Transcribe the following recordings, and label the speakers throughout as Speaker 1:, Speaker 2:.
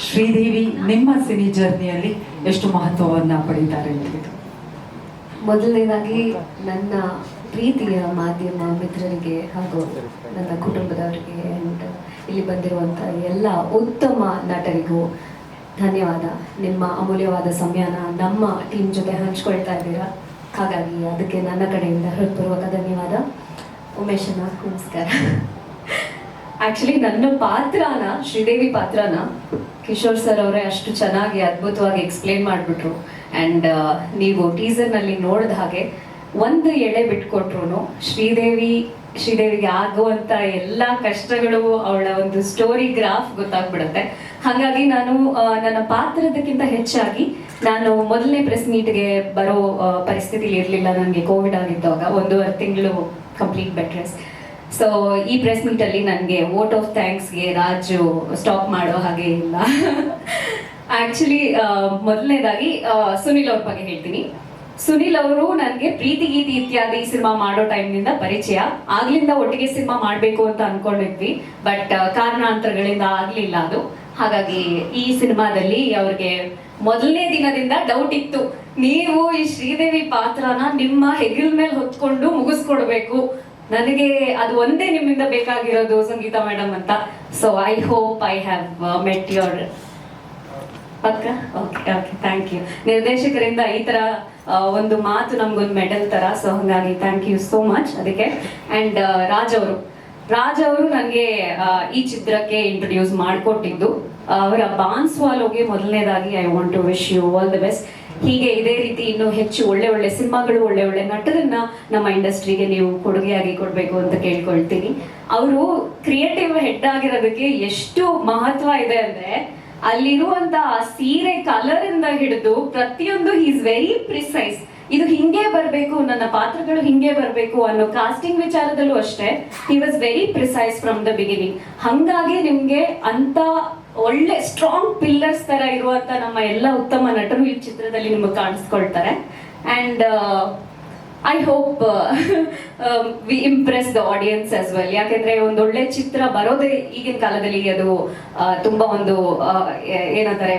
Speaker 1: ಶ್ರೀದೇವಿ, ನಿಮ್ಮ ಸಿನಿ ಜರ್ನಿಯಲ್ಲಿ ಎಷ್ಟು ಮಹತ್ವವನ್ನ ಪಡೀತಾರೆ ಅಂತ
Speaker 2: ಮೊದಲನೇದಾಗಿ ನನ್ನ ಪ್ರೀತಿಯ ಮಾಧ್ಯಮ ಮಿತ್ರರಿಗೆ ಹಾಗೂ ನನ್ನ ಕುಟುಂಬದವರಿಗೆ ಇಲ್ಲಿ ಬಂದಿರುವಂಥ ಎಲ್ಲ ಉತ್ತಮ ನಟರಿಗೂ ಧನ್ಯವಾದ. ನಿಮ್ಮ ಅಮೂಲ್ಯವಾದ ಸಮಯನ ನಮ್ಮ ಟೀಮ್ ಜೊತೆ ಹಂಚ್ಕೊಳ್ತಾ ಇದ್ದೀರಾ? ಹಾಗಾಗಿ ಅದಕ್ಕೆ ನನ್ನ ಕಡೆಯಿಂದ ಹೃತ್ಪೂರ್ವಕ ಧನ್ಯವಾದ. ಉಮೇಶನ ನಮಸ್ಕಾರ. ಆಕ್ಚುಲಿ ನನ್ನ ಪಾತ್ರನ, ಶ್ರೀದೇವಿ ಪಾತ್ರನ ಕಿಶೋರ್ ಸರ್ ಅವರೇ ಅಷ್ಟು ಚೆನ್ನಾಗಿ ಅದ್ಭುತವಾಗಿ ಎಕ್ಸ್ಪ್ಲೇನ್ ಮಾಡಿಬಿಟ್ರು. ಆ್ಯಂಡ್ ನೀವು ಟೀಸರ್ನಲ್ಲಿ ನೋಡಿದ ಹಾಗೆ ಒಂದು ಎಳೆ ಬಿಟ್ಕೊಟ್ರು ಶ್ರೀದೇವಿ, ಶ್ರೀದೇವಿಗೆ ಆಗುವಂತ ಎಲ್ಲ ಕಷ್ಟಗಳು ಅವಳ ಒಂದು ಸ್ಟೋರಿ ಗ್ರಾಫ್ ಗೊತ್ತಾಗ್ಬಿಡುತ್ತೆ. ಹಾಗಾಗಿ ನಾನು ನನ್ನ ಪಾತ್ರದಕ್ಕಿಂತ ಹೆಚ್ಚಾಗಿ ನಾನು ಮೊದಲನೇ ಪ್ರೆಸ್ ಮೀಟ್ಗೆ ಬರೋ ಪರಿಸ್ಥಿತಿಲಿ ಇರಲಿಲ್ಲ. ನನಗೆ ಕೋವಿಡ್ ಆಗಿದ್ದಾಗ ಒಂದೂವರೆ ತಿಂಗಳು ಕಂಪ್ಲೀಟ್ ಬೆಡ್ ರೆಸ್ಟ್ ಸೊ ಈ ಪ್ರೆಸ್ ಮೀಟ್ ಅಲ್ಲಿ ನನಗೆ ವೋಟ್ ಆಫ್ ಥ್ಯಾಂಕ್ಸ್ಗೆ ರಾಜು ಸ್ಟಾಪ್ ಮಾಡೋ ಹಾಗೆ ಇಲ್ಲ. ಆಕ್ಚುಲಿ ಮೊದಲನೇದಾಗಿ ಸುನಿಲ್ ಅವ್ರ ಬಗ್ಗೆ ಹೇಳ್ತೀನಿ. ಸುನಿಲ್ ಅವರು ನನಗೆ ಪ್ರೀತಿ, ಗೀತಿ ಇತ್ಯಾದಿ ಸಿನಿಮಾ ಮಾಡೋ ಟೈಮ್ನಿಂದ ಪರಿಚಯ. ಆಗ್ಲಿಂದ ಒಟ್ಟಿಗೆ ಸಿನಿಮಾ ಮಾಡಬೇಕು ಅಂತ ಅನ್ಕೊಂಡಿದ್ವಿ. ಬಟ್ ಕಾರಣಾಂತರಗಳಿಂದ ಆಗ್ಲಿಲ್ಲ ಅದು. ಹಾಗಾಗಿ ಈ ಸಿನಿಮಾದಲ್ಲಿ ಅವ್ರಿಗೆ ಮೊದಲನೇ ದಿನದಿಂದ ಡೌಟ್ ಇತ್ತು. ನೀವು ಈ ಶ್ರೀದೇವಿ ಪಾತ್ರನ ನಿಮ್ಮ ಹೆಗಲ್ ಮೇಲೆ ಹೊತ್ಕೊಂಡು ಮುಗಿಸ್ಕೊಡ್ಬೇಕು. ನನಗೆ ಅದು ಒಂದೇ ನಿಮ್ಮಿಂದ ಬೇಕಾಗಿರೋದು ಸಂಗೀತ ಮೇಡಮ್ ಅಂತ. So I hope I have met your ಪಕ್ಕ? ಓಕೆ ಓಕೆ ಥ್ಯಾಂಕ್ ಯು ನಿರ್ದೇಶಕರಿಂದ ಈ ತರ ಆ, ಒಂದು ಮಾತು ನಮ್ಗೊಂದು ಮೆಡಲ್ ತರ. ಸೊ ಹಾಗಾಗಿ ಥ್ಯಾಂಕ್ ಯು ಸೋ ಮಚ್ ಅದಕ್ಕೆ. ಅಂಡ್ ರಾಜ್ ಅವರು. ರಾಜ್ ಅವರು ನನಗೆ ಈ ಚಿತ್ರಕ್ಕೆ ಇಂಟ್ರೊಡ್ಯೂಸ್ ಮಾಡಿಕೊಟ್ಟಿದ್ದು. ಅವರ ಬಾನ್ಸ್ವಾಲೋಗೆ ಮೊದಲನೇದಾಗಿ I want to wish you all the best ಹೀಗೆ ಇದೇ ರೀತಿ ಇನ್ನು ಹೆಚ್ಚು ಒಳ್ಳೆ ಒಳ್ಳೆ ಸಿನಿಮಾಗಳು, ಒಳ್ಳೆ ಒಳ್ಳೆ ನಟರನ್ನ ನಮ್ಮ ಇಂಡಸ್ಟ್ರಿಗೆ ನೀವು ಕೊಡುಗೆಯಾಗಿ ಕೊಡಬೇಕು ಅಂತ ಕೇಳ್ಕೊಳ್ತೀನಿ. ಅವರು ಕ್ರಿಯೇಟಿವ್ ಹೆಡ್ ಆಗಿರೋದಕ್ಕೆ ಎಷ್ಟು ಮಹತ್ವ ಇದೆ ಅಂದ್ರೆ ಅಲ್ಲಿರುವಂತ ಸೀರೆ ಕಲರಿಂದ ಹಿಡಿದು ಪ್ರತಿಯೊಂದು ಈಸ್ ವೆರಿ ಪ್ರಿಸೈಸ್ ಇದು ಹಿಂಗೆ ಬರಬೇಕು, ನನ್ನ ಪಾತ್ರಗಳು ಹಿಂಗೆ ಬರಬೇಕು ಅನ್ನೋ ಕಾಸ್ಟಿಂಗ್ ವಿಚಾರದಲ್ಲೂ ಅಷ್ಟೇ he was very precise from the beginning ಹಂಗಾಗಿ ನಿಮ್ಗೆ ಅಂತ ಒಳ್ಳೆ ಸ್ಟ್ರಾಂಗ್ ಪಿಲ್ಲರ್ಸ್ ತರ ಇರುವಂತ ನಮ್ಮ ಎಲ್ಲ ಉತ್ತಮ ನಟರು ಈ ಚಿತ್ರದಲ್ಲಿ ನಿಮಗೆ ಕಾಣಿಸ್ಕೊಳ್ತಾರೆ. And I hope we impress the audience as well ಯಾಕೆಂದ್ರೆ ಒಂದು ಒಳ್ಳೆ ಚಿತ್ರ ಬರೋದೇ ಈಗಿನ ಕಾಲದಲ್ಲಿ ಅದು ಆ, ತುಂಬಾ ಒಂದು ಆ, ಏನಂತಾರೆ